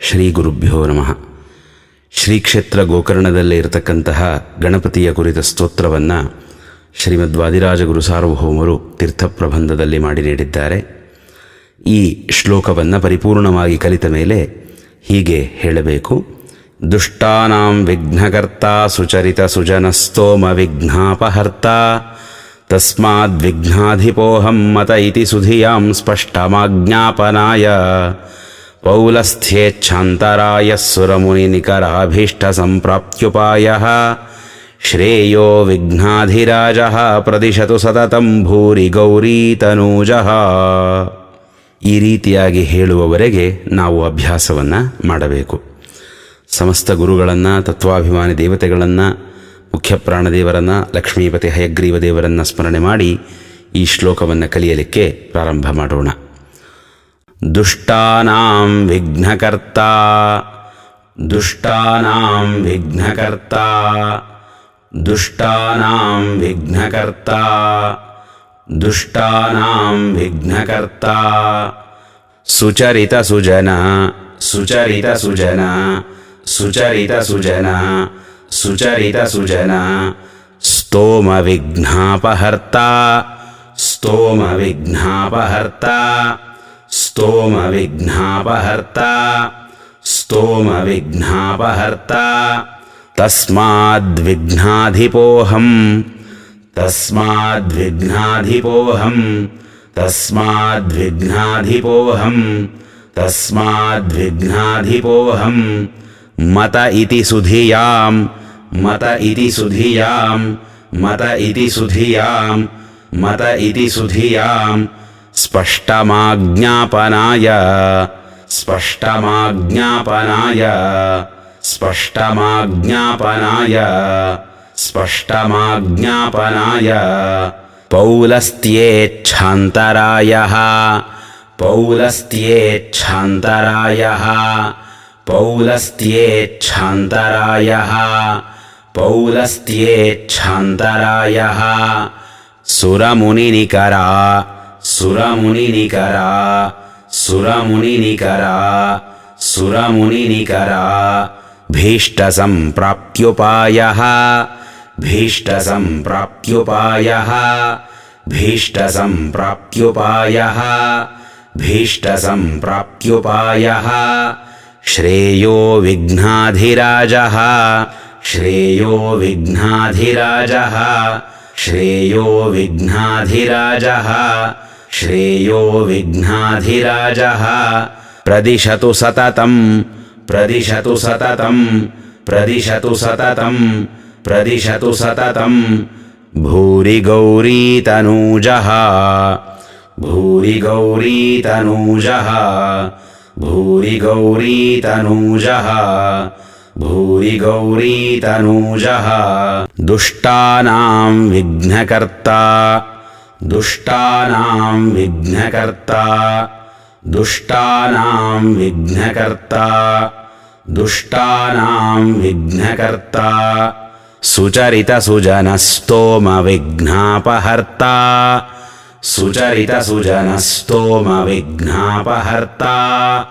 ಶ್ರೀ ಗುರುಭ್ಯೋ ನಮಃ. ಶ್ರೀ ಕ್ಷೇತ್ರ ಗೋಕರ್ಣದಲ್ಲೇ ಇರತಕ್ಕಂತಹ ಗಣಪತಿಯ ಕುರಿತ ಸ್ತೋತ್ರವನ್ನು ಶ್ರೀಮದ್ ವಾದಿರಾಜಗುರು ಸಾರ್ವಭೌಮರು ತೀರ್ಥಪ್ರಬಂಧದಲ್ಲಿ ಮಾಡಿ ನೀಡಿದ್ದಾರೆ. ಈ ಶ್ಲೋಕವನ್ನು ಪರಿಪೂರ್ಣವಾಗಿ ಕಲಿತ ಮೇಲೆ ಹೀಗೆ ಹೇಳಬೇಕು. ದುಷ್ಟಾನಾಂ ವಿಘ್ನಕರ್ತ ಸುಚರಿತ ಸುಜನಸ್ತೋಮ ವಿಘ್ನಾಪಹರ್ತ ತಸ್ಮಾದ್ ವಿಘ್ನಾಧಿಪೋಹಂ ಮತ ಇತಿ ಸುಧಿಯಾಂ ಸ್ಪಷ್ಟಮಾಜ್ಞಾಪನಾಯ. ಪೌಲಸ್ಥ್ಯೇಚ್ಛಾಂತರಾಯ ಸಂಪ್ರಾಪ್ತ್ಯುಪಾಯ ಶ್ರೇಯೋ ವಿಘ್ನಾಧಿರಾಜ ಪ್ರದಿಶತು ಸತತಂ ಭೂರಿ ಗೌರೀತನೂಜಃ ಈ ರೀತಿಯಾಗಿ ಹೇಳುವವರೆಗೆ ನಾವು ಅಭ್ಯಾಸವನ್ನು ಮಾಡಬೇಕು. ಸಮಸ್ತ ಗುರುಗಳನ್ನು, ತತ್ವಾಭಿಮಾನಿ ದೇವತೆಗಳನ್ನು ಮುಖ್ಯ ಪ್ರಾಣದೇವರನ್ನು ಲಕ್ಷ್ಮೀಪತಿ ಹಯಗ್ರೀವ ದೇವರನ್ನು ಸ್ಮರಣೆ ಮಾಡಿ ಈ ಶ್ಲೋಕವನ್ನು ಕಲಿಯಲಿಕ್ಕೆ ಪ್ರಾರಂಭ ಮಾಡೋಣ. దుష్టానాం విఘ్నకర్త దుష్టానాం విఘ్నకర్త దుష్టానాం విఘ్నకర్త దుష్టానాం విఘ్నకర్త సుచరిత సుజన సుచరిత సుజన సుచరిత సుజన సుచరిత సుజన స్తోమ విఘ్నాపహర్త స్తోమ విఘ్నాపహర్త स्तोमविघ्नापहर्ता। स्तोमविघ्नापहर्ता। तस्माद्विघ्नाधिपोऽहम्। तस्माद्विघ्नाधिपोऽहम्। तस्माद्विघ्नाधिपोऽहम्। तस्माद्विघ्नाधिपोऽहम्। मत इति सुधियाम्। मत इति सुधियाम्। मत इति सुधियाम्। मत इति सुधियाम्। स्पष्टमाज्ञापनाय। स्पष्टमाज्ञापनाय। स्पष्टमाज्ञापनाय। स्पष्टमाज्ञापनाय। पौलस्त्येच्छान्तरायः। पौलस्त्येच्छान्तरायः। पौलस्त्येच्छान्तरायः। पौलस्त्येच्छान्तरायः। सुरमुनिनिकरा। सुरमुनिनिकरा सुरमुनिनिकरा सुरमुनिनिकरा भीष्टसम्प्राप्त्युपायः भीष्टसम्प्राप्त्युपायः भीष्टसम्प्राप्त्युपायः भीष्टसम्प्राप्त्युपायः श्रेयो विघ्नाधिराजः श्रेयो विघ्नाधिराजः श्रेयो विघ्नाधिराजः श्रेयो विघ्नाधिराजः। प्रदिशतु सततम् प्रदिशतु सततम् प्रदिशतु सततम् प्रदिशतु सततम्। भूरिगौरीतनूजः भूरिगौरीतनूजः भूरिगौरीतनूजः भूरिगौरीतनूजः। दुष्टानाम् विघ्नकर्ता दुष्टानां विघ्नकर्ता। दुष्टानां विघ्नकर्ता। दुष्टानां विघ्नकर्ता। सुचरितसुजनस्तोमविघ्नापहर्ता। सुचरितसुजनस्तोमविघ्नापहर्ता।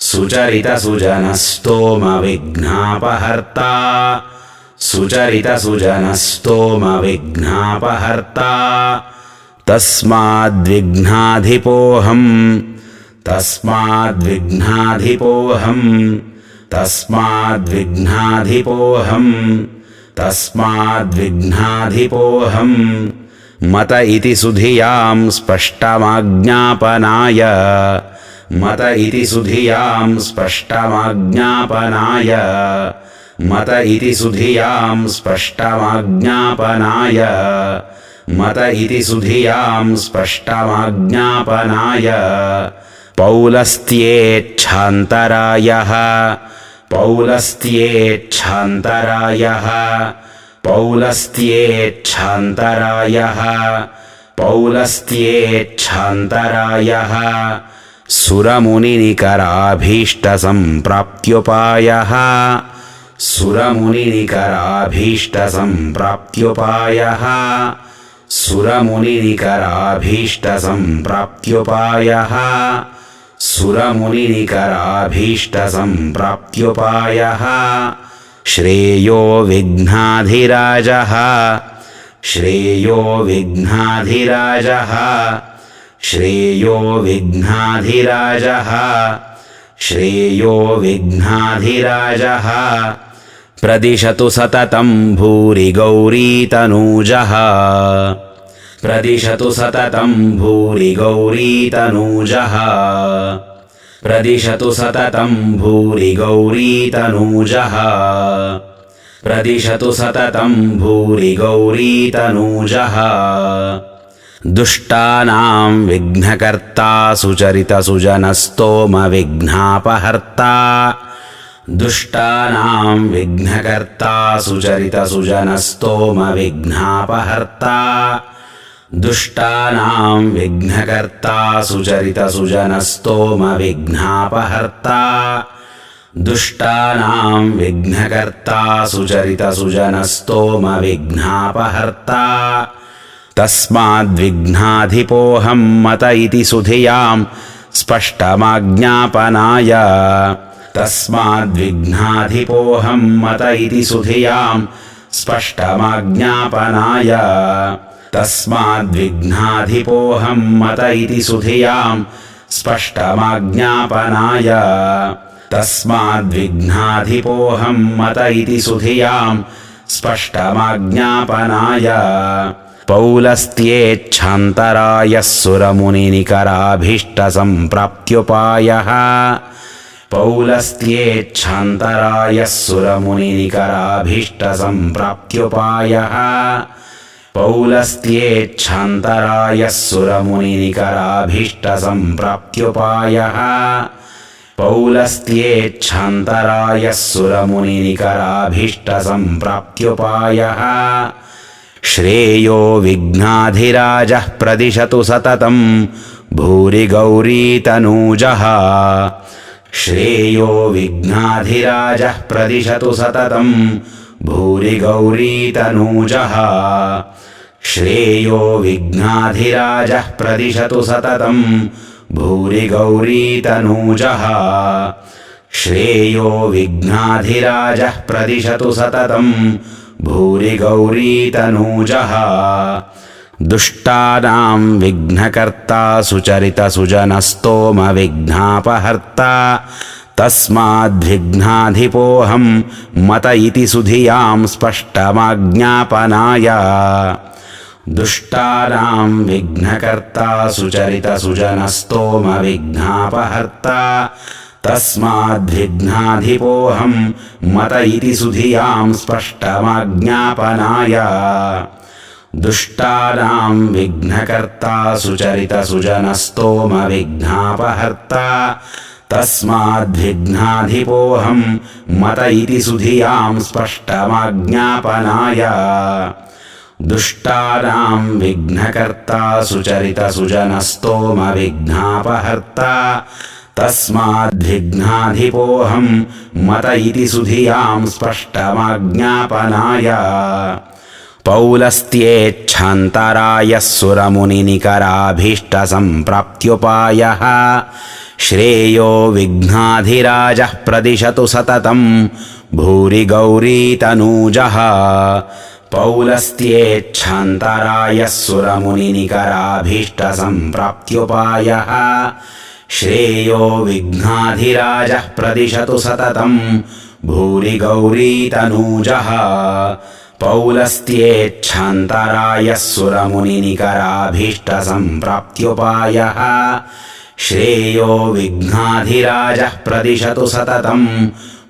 सुचरितसुजनस्तोमविघ्नापहर्ता। सुचरितसुजनस्तोमविघ्नापहर्ता। तस्माद्विघ्नाधिपोऽहम्। तस्माद्विघ्नाधिपोऽहम्। तस्माद्विघ्नाधिपोऽहम्। तस्माद्विघ्नाधिपोऽहम्। मत इति सुधियां स्पष्टमाज्ञापनाय। मत इति सुधियां स्पष्टमाज्ञापनाय। मत इति सुधियां स्पष्टमाज्ञापनाय। मत इति सुधियां स्पष्टमाज्ञापनाय। पौलस्त्येच्छान्तरायः। पौलस्त्येच्छान्तरायः। पौलस्त्येच्छान्तरायः। पौलस्त्येच्छान्तरायः। सुरमुनिनिकराभीष्टसम्प्राप्त्युपायः। सुरमुनिनिकराभीष्टसम्प्राप्त्युपायः। सुरमुलिनिकराभीष्टसंप्राप्त्युपायः सुरमुलिनिकराभीष्टसंप्राप्त्युपायः श्रेयो विघ्नाधिराजः श्रेयो विघ्नाधिराजः श्रेयो विघ्नाधिराजः श्रेयो विघ्नाधिराजः प्रदिशतु सततं भूरि गौरीतनूजः प्रदिशतु सततं भूरि गौरीतनूजः प्रदिशतु सततं भूरि गौरीतनूजः प्रदिशतु सततं भूरि गौरीतनूजः दुष्टानां विघ्नकर्ता सुचरितसुजनस्तोमविघ्नापहर्ता दुष्टानां विघ्नकर्ता सुचरितसुजनस्तोमविघ्नापहर्ता। दुष्टानां विघ्नकर्ता सुचरितसुजनस्तोमविघ्नापहर्ता। दुष्टानां विघ्नकर्ता सुचरितसुजनस्तोमविघ्नापहर्ता। तस्माद्विघ्नाधिपोऽहं मत इति सुधियां स्पष्टमाज्ञापनाय तस्माद्विघ्नाधिपोऽहं मत इति सुधियां स्पष्टमाज्ञापनाय। तस्माद्विघ्नाधिपोऽहं मत इति सुधियां स्पष्टमाज्ञापनाय। तस्माद्विघ्नाधिपोऽहं मत इति सुधियां स्पष्टमाज्ञापनाय। पौलस्त्येच्छान्तरायः सुरमुनिनिकराभीष्टसम्प्राप्त्युपायः पौलस्त्येच्छान्तरायः सुरमुनिनिकराभीष्टसम्प्राप्त्युपायः। पौलस्त्येच्छान्तरायः सुरमुनिनिकराभीष्टसम्प्राप्त्युपायः। पौलस्त्येच्छान्तरायः सुरमुनिनिकराभीष्टसम्प्राप्त्युपायः। श्रेयो विघ्नाधिराजः प्रदिशतु सततं भूरि गौरीतनूजः श्रेयो विघ्नाधिराजः प्रदिशतु सततम् भूरिगौरीतनूजः। श्रेयो विघ्नाधिराजः प्रदिशतु सततम् भूरिगौरीतनूजः। श्रेयो विघ्नाधिराजः प्रदिशतु सततम् भूरिगौरीतनूजः। దుష్టానాం విఘ్నకర్త సుచరిత సుజనస్తోమ విఘ్నాపహర్త తస్మాద్విఘ్నాధిపోహం మత ఇతి సుధియాం స్పష్టమాజ్ఞాపనాయ దుష్టానాం విఘ్నకర్త సుచరిత సుజనస్తోమ విఘ్నాపహర్త తస్మాద్విఘ్నాధిపోహం మత ఇతి సుధియాం స్పష్టమాజ్ఞాపనాయ दुष्टानां विघ्नकर्ता सुचरितसुजनस्तोमविघ्नापहर्ता तस्माद्विघ्नाधिपोऽहं मत इति सुधियां स्पष्टमाज्ञापनाय दुष्टानां विघ्नकर्ता सुचरितसुजनस्तोमविघ्नापहर्ता तस्माद्विघ्नाधिपोऽहं मत इति सुधियां स्पष्टमाज्ञापनाय पौलस्त्येच्छान्तरायः सुरमुनिनिकराभीष्टसम्प्राप्त्युपायः श्रेयो विघ्नाधिराजः प्रदिशतु सततं भूरि गौरीतनूजः पौलस्त्येच्छान्तरायः सुरमुनिनिकराभीष्टसम्प्राप्त्युपायः श्रेयो विघ्नाधिराजः प्रदिशतु सततं भूरि गौरीतनूजः पौलस्त्येच्छान्तरायः सुरमुनिनिकराभीष्टसम्प्राप्त्युपायः श्रेयो विघ्नाधिराजः प्रदिशतु सततं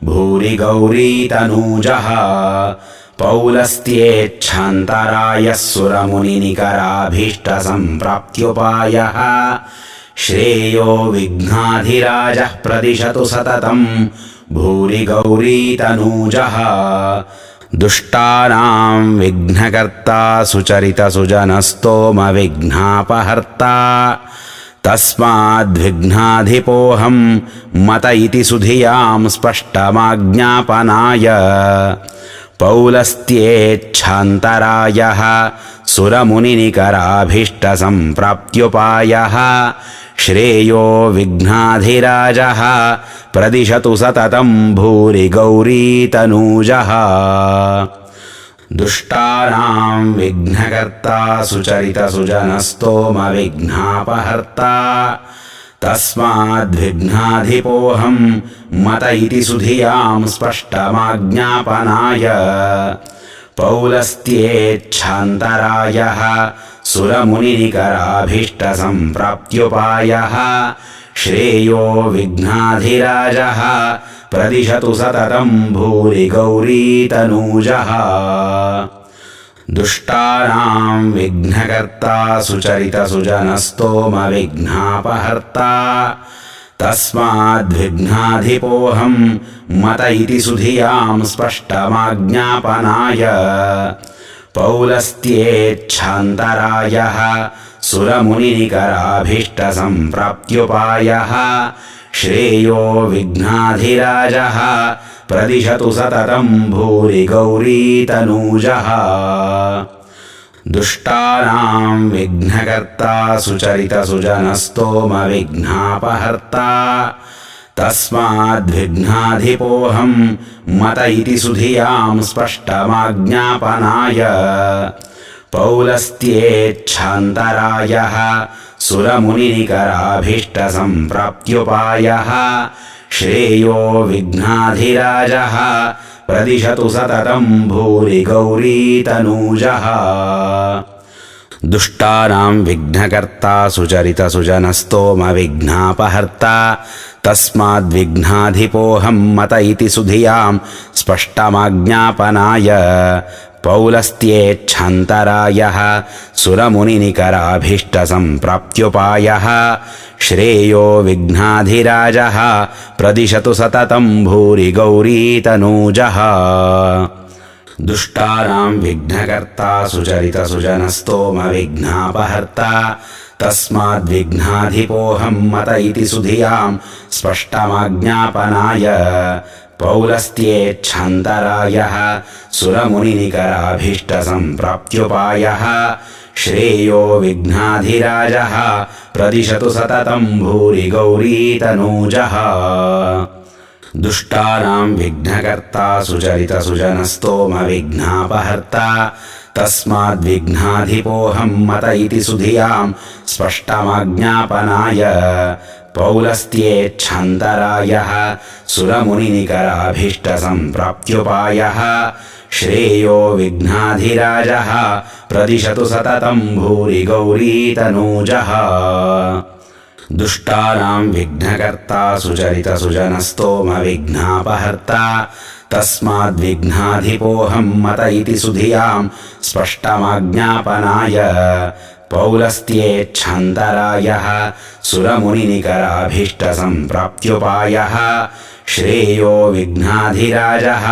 भूरि गौरीतनूजः पौलस्त्येच्छान्तरायः सुरमुनिनिकराभीष्टसम्प्राप्त्युपायः श्रेयो विघ्नाधिराजः प्रदिशतु सततं దుష్టానాం విఘ్నకర్త సుచరిత సుజనస్తోమ విఘ్నాపహర్త తస్మాద్విఘ్నాధిపోహం మత ఇది సుధియాం స్పష్టమాజ్ఞాపనాయ पौलस्त्येच्छान्तरायः सुरमुनिनिकराभीष्टसम्प्राप्त्युपायः श्रेयो विघ्नाधिराजः प्रदिशतु सततं भूरि गौरीतनूजः दुष्टानां विघ्नकर्ता सुचरितसुजनस्तोमविघ्नापहर्ता तस्माद्विघ्नाधिपोऽहं मत इति सुधियां स्पष्टमाज्ञापनाय पौलस्त्येच्छान्तरायः सुरमुनिनिकराभीष्टसम्प्राप्त्युपायः श्रेयो विघ्नाधिराजः प्रदिशतु सततं भूरि गौरीतनूजः దుష్టానాం విఘ్నకర్తా సుచరిత సుజనస్తోమ విఘ్నాపహర్త తస్మాద్విఘ్నాధిపోహం మత ఇది సుధియాం స్పష్టమాజ్ఞాపనాయ పౌలస్త్యేచ్ఛాంతరాయ సురమునికరాభీష్టసంప్రాప్త్యుపాయ శ్రేయో విఘ్నాధిరాజ प्रदिशतु सततं भूरि गौरीतनूजः दुष्टानां विघ्नकर्ता सुचरितसुजनस्तोमविघ्नापहर्ता तस्माद्विघ्नाधिपोऽहं मत इति सुधियां स्पष्टमाज्ञापनाय पौलस्त्येच्छान्तरायः सुरमुनिनिकराभीष्टसम्प्राप्त्युपायः श्रेयो विघ्नाधिराजः प्रदिशतु सततं भूरि गौरीतनूजः दुष्टानां विघ्नकर्ता सुचरितसुजनस्तोमविघ्नापहर्ता तस्माद्विघ्नाधिपोऽहं मत इति सुधियां स्पष्टमाज्ञापनाय पौलस्त्येच्छान्तरायः सुरमुनिनिकराभीष्टसम्प्राप्त्युपायः श्रेयो विघ्नाधिराजः प्रदिशतु सततं भूरि गौरीतनूजः दुष्टानां विघ्नकर्ता सुचरितसुजनस्तोमविघ्नापहर्ता तस्माद्विघ्नाधिपोऽहं मत इति सुधियां स्पष्टमाज्ञापनाय पौलस्त्येच्छान्तरायः सुरमुनिनिकराभीष्टसम्प्राप्त्युपायः श्रेयो विघ्नाधिराजः प्रदिशतु सततं भूरि गौरीतनूजः दुष्टानां विघ्नकर्ता सुचरितसुजनस्तोमविघ्नापहर्ता तस्माद्विघ्नाधिपोऽहं मत इति सुधियां स्पष्टमाज्ञापनाय पौलस्त्येच्छान्तरायः सुरमुनिनिकराभीष्टसम्प्राप्त्युपायः श्रेयो विघ्नाधिराजः प्रदिशतु सततं भूरि गौरीतनूजः दुष्टानां विघ्नकर्ता सुचरितसुजनस्तोमविघ्नापहर्ता तस्माद्विघ्नाधिपोऽहं मत इति सुधियां स्पष्टमाज्ञापनाय पौलस्त्येच्छन्तरायः सुरमुनिनिकराभीष्टसम्प्राप्त्युपायः श्रेयो विघ्नाधिराजः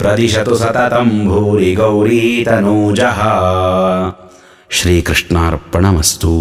प्रदिशतु सततं भूरिगौरीतनूजः श्रीकृष्णार्पणमस्तु